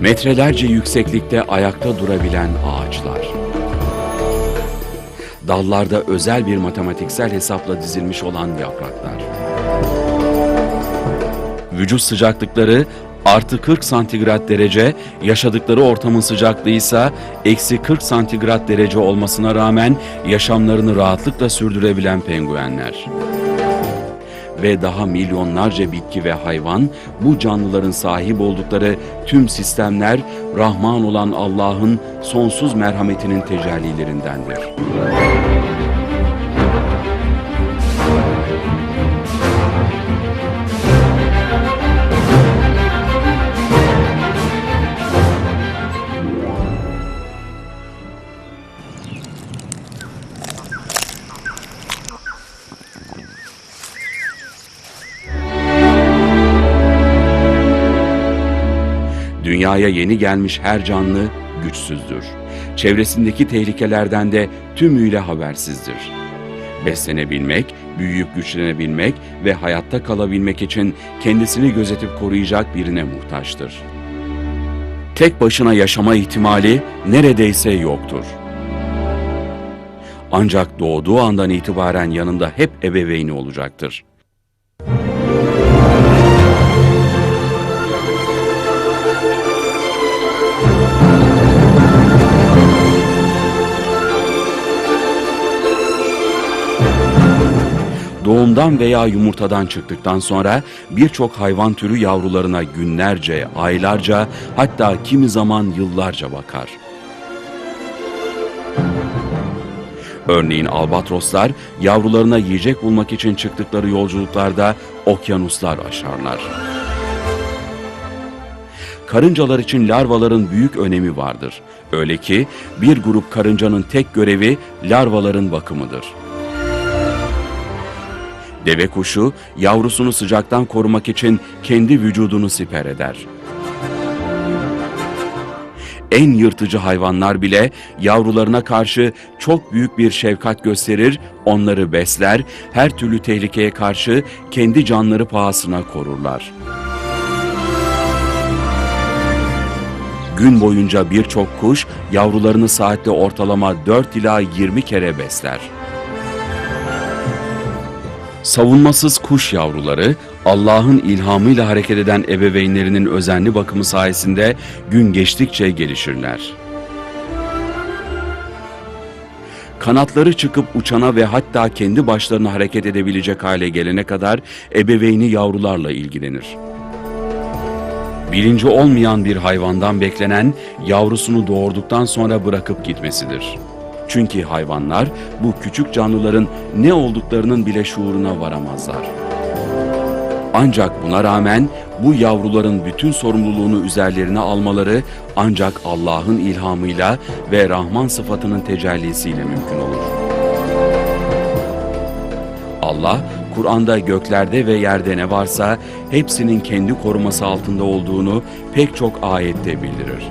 Metrelerce yükseklikte ayakta durabilen ağaçlar. Dallarda özel bir matematiksel hesapla dizilmiş olan yapraklar. Vücut sıcaklıkları artı 40 santigrat derece, yaşadıkları ortamın sıcaklığı ise eksi 40 santigrat derece olmasına rağmen yaşamlarını rahatlıkla sürdürebilen penguenler ve daha milyonlarca bitki ve hayvan bu canlıların sahip oldukları tüm sistemler Rahman olan Allah'ın sonsuz merhametinin tecellilerindendir. Dünyaya yeni gelmiş her canlı güçsüzdür. Çevresindeki tehlikelerden de tümüyle habersizdir. Beslenebilmek, büyüyüp güçlenebilmek ve hayatta kalabilmek için kendisini gözetip koruyacak birine muhtaçtır. Tek başına yaşama ihtimali neredeyse yoktur. Ancak doğduğu andan itibaren yanında hep ebeveyni olacaktır. Doğumdan veya yumurtadan çıktıktan sonra birçok hayvan türü yavrularına günlerce, aylarca hatta kimi zaman yıllarca bakar. Örneğin albatroslar yavrularına yiyecek bulmak için çıktıkları yolculuklarda okyanuslar aşarlar. Karıncalar için larvaların büyük önemi vardır. Öyle ki bir grup karıncanın tek görevi larvaların bakımıdır. Deve kuşu yavrusunu sıcaktan korumak için kendi vücudunu siper eder. En yırtıcı hayvanlar bile yavrularına karşı çok büyük bir şefkat gösterir, onları besler, her türlü tehlikeye karşı kendi canları pahasına korurlar. Gün boyunca birçok kuş yavrularını saatte ortalama 4 ila 20 kere besler. Savunmasız kuş yavruları Allah'ın ilhamıyla hareket eden ebeveynlerinin özenli bakımı sayesinde gün geçtikçe gelişirler. Kanatları çıkıp uçana ve hatta kendi başlarına hareket edebilecek hale gelene kadar ebeveyni yavrularla ilgilenir. Bilinci olmayan bir hayvandan beklenen yavrusunu doğurduktan sonra bırakıp gitmesidir. Çünkü hayvanlar bu küçük canlıların ne olduklarının bile şuuruna varamazlar. Ancak buna rağmen bu yavruların bütün sorumluluğunu üzerlerine almaları ancak Allah'ın ilhamıyla ve Rahman sıfatının tecellisiyle mümkün olur. Allah, Kur'an'da göklerde ve yerde ne varsa hepsinin kendi koruması altında olduğunu pek çok ayette bildirir.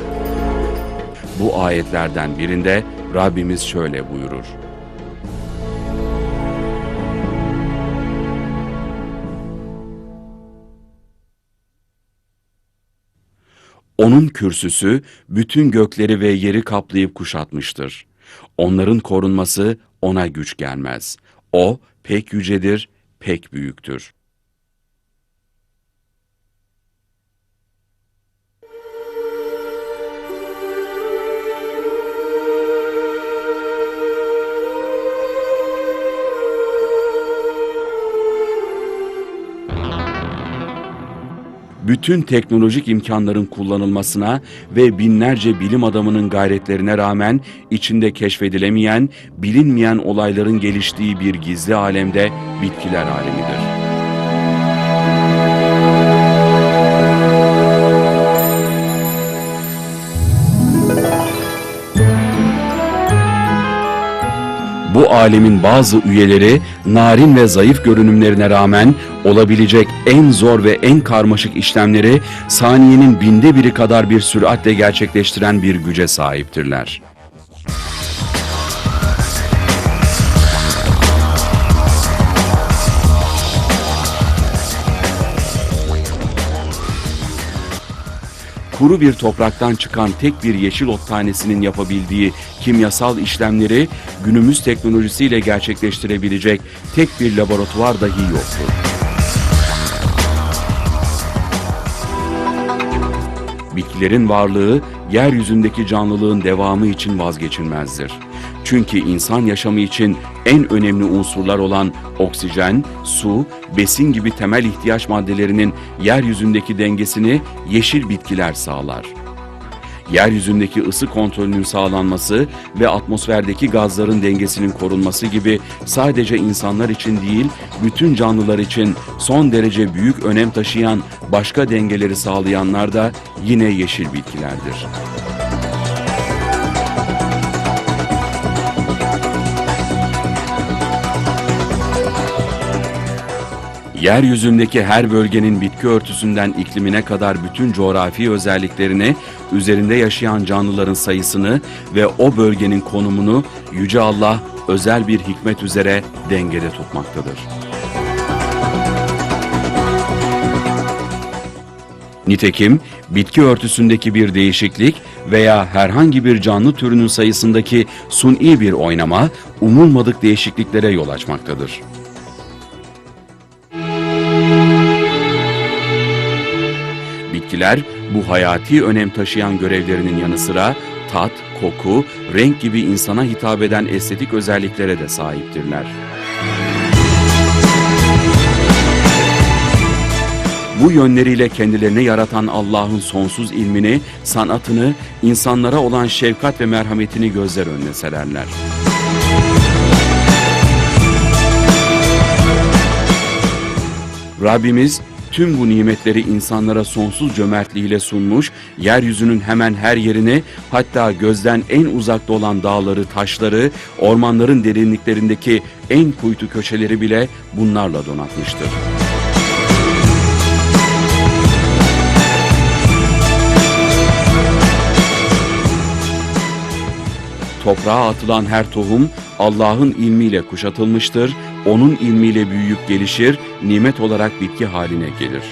Bu ayetlerden birinde Rabbimiz şöyle buyurur. Onun kürsüsü bütün gökleri ve yeri kaplayıp kuşatmıştır. Onların korunması ona güç gelmez. O pek yücedir, pek büyüktür. Bütün teknolojik imkanların kullanılmasına ve binlerce bilim adamının gayretlerine rağmen içinde keşfedilemeyen, bilinmeyen olayların geliştiği bir gizli alemde bitkiler alemidir. Bu alemin bazı üyeleri narin ve zayıf görünümlerine rağmen olabilecek en zor ve en karmaşık işlemleri saniyenin binde biri kadar bir süratle gerçekleştiren bir güce sahiptirler. Kuru bir topraktan çıkan tek bir yeşil ot tanesinin yapabildiği kimyasal işlemleri günümüz teknolojisiyle gerçekleştirebilecek tek bir laboratuvar dahi yoktur. Bitkilerin varlığı yeryüzündeki canlılığın devamı için vazgeçilmezdir. Çünkü insan yaşamı için en önemli unsurlar olan oksijen, su, besin gibi temel ihtiyaç maddelerinin yeryüzündeki dengesini yeşil bitkiler sağlar. Yeryüzündeki ısı kontrolünün sağlanması ve atmosferdeki gazların dengesinin korunması gibi sadece insanlar için değil, bütün canlılar için son derece büyük önem taşıyan başka dengeleri sağlayanlar da yine yeşil bitkilerdir. Yeryüzündeki her bölgenin bitki örtüsünden iklimine kadar bütün coğrafi özelliklerini, üzerinde yaşayan canlıların sayısını ve o bölgenin konumunu Yüce Allah özel bir hikmet üzere dengede tutmaktadır. Nitekim bitki örtüsündeki bir değişiklik veya herhangi bir canlı türünün sayısındaki suni bir oynama umulmadık değişikliklere yol açmaktadır. Bitkiler bu hayati önem taşıyan görevlerinin yanı sıra tat, koku, renk gibi insana hitap eden estetik özelliklere de sahiptirler. Bu yönleriyle kendilerini yaratan Allah'ın sonsuz ilmini, sanatını, insanlara olan şefkat ve merhametini gözler önüne sererler. Rabbimiz tüm bu nimetleri insanlara sonsuz cömertliğiyle sunmuş, yeryüzünün hemen her yerini, hatta gözden en uzakta olan dağları, taşları, ormanların derinliklerindeki en kuytu köşeleri bile bunlarla donatmıştır. Toprağa atılan her tohum Allah'ın ilmiyle kuşatılmıştır, onun ilmiyle büyüyüp gelişir, nimet olarak bitki haline gelir.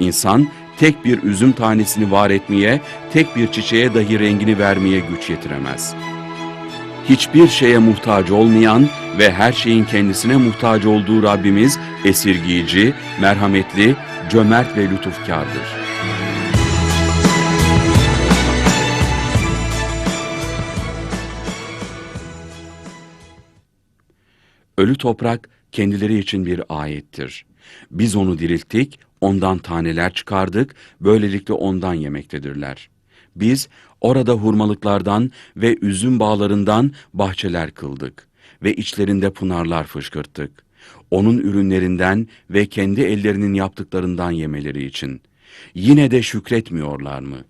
İnsan tek bir üzüm tanesini var etmeye, tek bir çiçeğe dahi rengini vermeye güç yetiremez. Hiçbir şeye muhtaç olmayan ve her şeyin kendisine muhtaç olduğu Rabbimiz esirgiyici, merhametli, cömert ve lütufkardır. Ölü toprak kendileri için bir ayettir. Biz onu dirilttik, ondan taneler çıkardık, böylelikle ondan yemektedirler. Biz orada hurmalıklardan ve üzüm bağlarından bahçeler kıldık ve içlerinde pınarlar fışkırttık. Onun ürünlerinden ve kendi ellerinin yaptıklarından yemeleri için. Yine de şükretmiyorlar mı?